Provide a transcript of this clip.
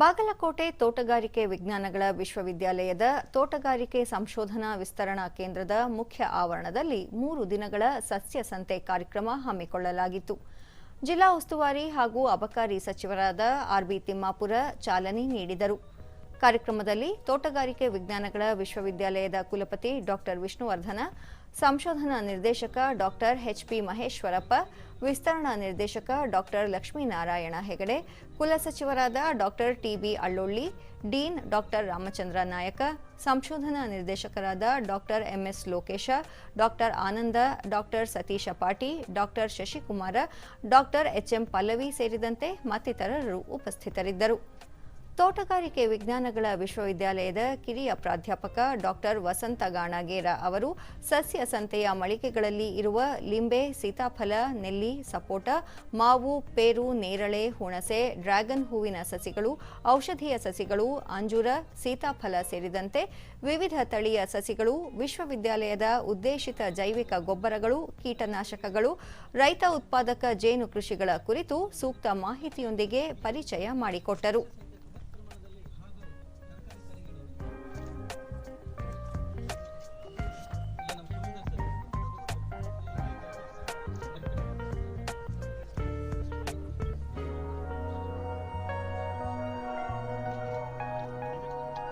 ಬಾಗಲಕೋಟೆ ತೋಟಗಾರಿಕೆ ವಿಜ್ಞಾನಗಳ ವಿಶ್ವವಿದ್ಯಾಲಯದ ತೋಟಗಾರಿಕೆ ಸಂಶೋಧನಾ ವಿಸ್ತರಣಾ ಕೇಂದ್ರದ ಮುಖ್ಯ ಆವರಣದಲ್ಲಿ ಮೂರು ದಿನಗಳ ಸಸ್ಯ ಸಂತೆ ಕಾರ್ಯಕ್ರಮ ಹಮ್ಮಿಕೊಳ್ಳಲಾಗಿತ್ತು. ಜಿಲ್ಲಾ ಉಸ್ತುವಾರಿ ಹಾಗೂ ಅಬಕಾರಿ ಸಚಿವರಾದ ಆರ್ಬಿ ತಿಮ್ಮಾಪುರ ಚಾಲನೆ ನೀಡಿದರು. ಕಾರ್ಯಕ್ರಮದಲ್ಲಿ ತೋಟಗಾರಿಕೆ ವಿಜ್ಞಾನಗಳ ವಿಶ್ವವಿದ್ಯಾಲಯದ ಕುಲಪತಿ ಡಾಕ್ಟರ್ ವಿಷ್ಣುವರ್ಧನ, ಸಂಶೋಧನಾ ನಿರ್ದೇಶಕ ಡಾಕ್ಟರ್ ಎಚ್ಪಿ ಮಹೇಶ್ವರಪ್ಪ, ವಿಸ್ತರಣಾ ನಿರ್ದೇಶಕ doctor Lakshminarayana Hegde ಕುಲಸಚಿವರಾದ doctor TB Allolli, dean doctor Ramachandra Nayak, ಸಂಶೋಧನಾ ನಿರ್ದೇಶಕರಾದ doctor MS Lokesha, doctor Ananda, doctor Satisha Pati, doctor Shashikumara, doctor HM Pallavi ಸೇರಿದಂತೆ ಮತ್ತಿತರರು ಉಪಸ್ಥಿತರಿದ್ದರು. ತೋಟಗಾರಿಕೆ ವಿಜ್ಞಾನಗಳ ವಿಶ್ವವಿದ್ಯಾಲಯದ ಕಿರಿಯ ಪ್ರಾಧ್ಯಾಪಕ ಡಾಕ್ಟರ್ ವಸಂತ ಗಾಣಗೇರ ಅವರು ಸಸ್ಯ ಸಂತೆಯ ಮಳಿಗೆಗಳಲ್ಲಿ ಇರುವ ಲಿಂಬೆ, ಸೀತಾಫಲ, ನೆಲ್ಲಿ, ಸಪೋಟ, ಮಾವು, ಪೇರು, ನೇರಳೆ, ಹುಣಸೆ, ಡ್ರ್ಯಾಗನ್ ಹೂವಿನ ಸಸಿಗಳು, ಔಷಧೀಯ ಸಸಿಗಳು, ಅಂಜೂರ, ಸೀತಾಫಲ ಸೇರಿದಂತೆ ವಿವಿಧ ತಳಿಯ ಸಸಿಗಳು, ವಿಶ್ವವಿದ್ಯಾಲಯದ ಉದ್ದೇಶಿತ ಜೈವಿಕ ಗೊಬ್ಬರಗಳು, ಕೀಟನಾಶಕಗಳು, ರೈತ ಉತ್ಪಾದಕ ಜೇನು ಕೃಷಿಗಳ ಕುರಿತು ಸೂಕ್ತ ಮಾಹಿತಿಯೊಂದಿಗೆ ಪರಿಚಯ ಮಾಡಿಕೊಟ್ಟರು.